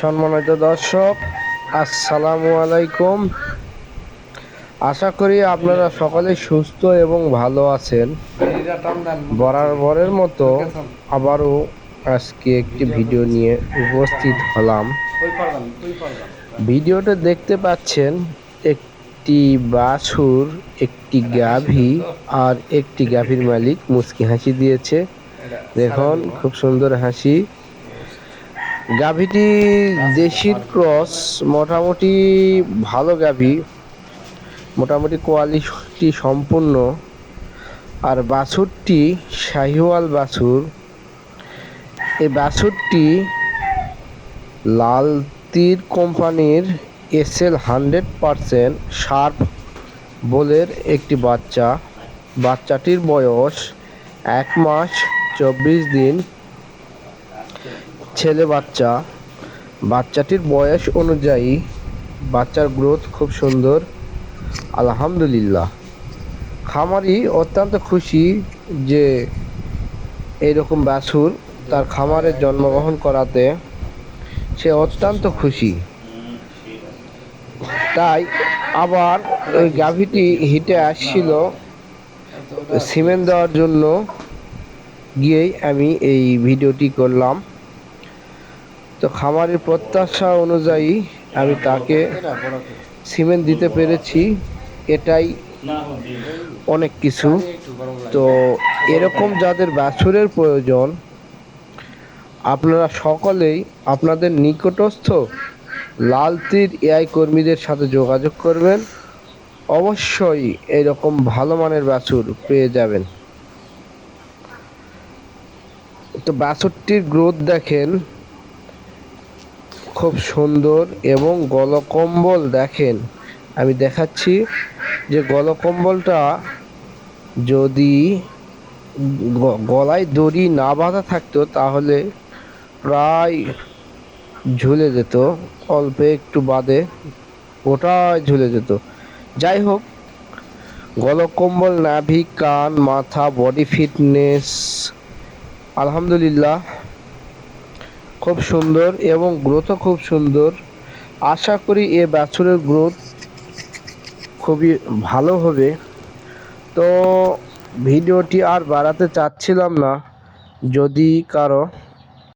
সম্মানিত দর্শক, আসসালামু আলাইকুম। আশা করি আপনারা সকলে সুস্থ এবং ভালো আছেন। বরাবরের মতো আবারও আজকে একটি ভিডিও নিয়ে উপস্থিত হলাম। ভিডিওটা দেখতে পাচ্ছেন একটি বাছুর, একটি গাভী আর একটি গাভীর মালিক মুচকি হাসি দিয়েছে। দেখুন, খুব সুন্দর হাসি। গাভীটি দেশির ক্রস, মোটামুটি ভালো গাভী, মোটামুটি কোয়ালিটি সম্পূর্ণ। আর বাছুরটি শাহিওয়াল বাছুর। এই বাছুরটি লাল তীর কোম্পানির S L hundred percent sharp বোলের একটি বাচ্চা। বাচ্চাটির বয়স এক মাস চব্বিশ দিন ছেলে বাচ্চা, বাচ্চাটির বয়স অনুযায়ী বাচ্চার গ্রোথ খুব সুন্দর, আলহামদুলিল্লাহ। খামারি অত্যন্ত খুশি যে এইরকম বাছুর তার খামারে জন্মগ্রহণ করাতে সে অত্যন্ত খুশি। তাই আবার ওই গাভীটি হিটে আসছিল সিমেন্ট দেওয়ার জন্য গিয়েই আমি এই ভিডিওটি করলাম। তো খামারের প্রত্যাশা অনুযায়ী আমি তাকে সিমেন্ট দিতে পেরেছি। এটাই অনেক কিছু। তো এরকম যাদের বাছুরের প্রয়োজন, আপনারা সকলেই আপনাদের নিকটস্থ লালতির এআই কর্মীদের সাথে যোগাযোগ করবেন। অবশ্যই এরকম ভালো মানের বাছুর পেয়ে যাবেন। তো বাছুরটির গ্রোথ দেখেন। খুব সুন্দর এবং গলকম্বল দেখেন। আমি দেখাচ্ছি যে গলকম্বলটা যদি গলায় দড়ি না বাঁধা থাকতো তাহলে প্রায় ঝুলে যেত, অল্প একটু বাদে ওটাই ঝুলে যেত। যাই হোক, গলকম্বল, নাভি, কান, মাথা বডি ফিটনেস আলহামদুলিল্লাহ। খুব সুন্দর এবং গ্রোথও খুব সুন্দর। আশা করি এ বাছুরের গ্রোথ খুবই ভালো হবে। তো ভিডিওটি আর বাড়াতে চাচ্ছিলাম না, যদি কারও